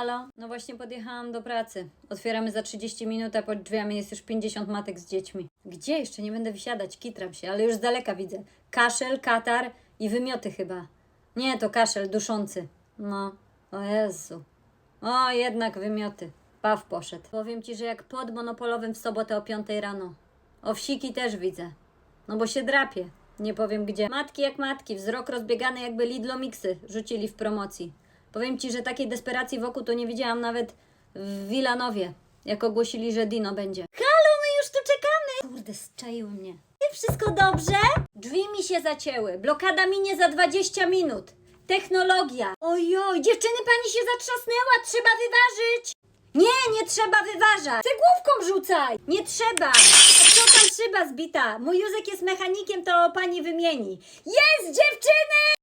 Halo? No właśnie podjechałam do pracy. Otwieramy za 30 minut, a pod drzwiami jest już 50 matek z dziećmi. Gdzie? Jeszcze nie będę wysiadać, kitram się, ale już z daleka widzę. Kaszel, katar i wymioty chyba. Nie, to kaszel duszący. No, o Jezu. O, jednak wymioty. Paw poszedł. Powiem ci, że jak pod monopolowym w sobotę o 5 rano. Owsiki też widzę. No bo się drapie. Nie powiem gdzie. Matki jak matki, wzrok rozbiegany jakby Lidlo Mixy rzucili w promocji. Powiem ci, że takiej desperacji wokół to nie widziałam nawet w Wilanowie, jak ogłosili, że Dino będzie. Halo, my już tu czekamy! Kurde, zczaiły mnie. Wszystko dobrze? Drzwi mi się zacięły. Blokada minie za 20 minut. Technologia. Ojoj, dziewczyny, pani się zatrzasnęła, trzeba wyważyć. Nie, nie trzeba wyważać. Cegłówką rzucaj. Nie trzeba. Co tam szyba zbita? Mój Józek jest mechanikiem, to pani wymieni. Jest, dziewczyny!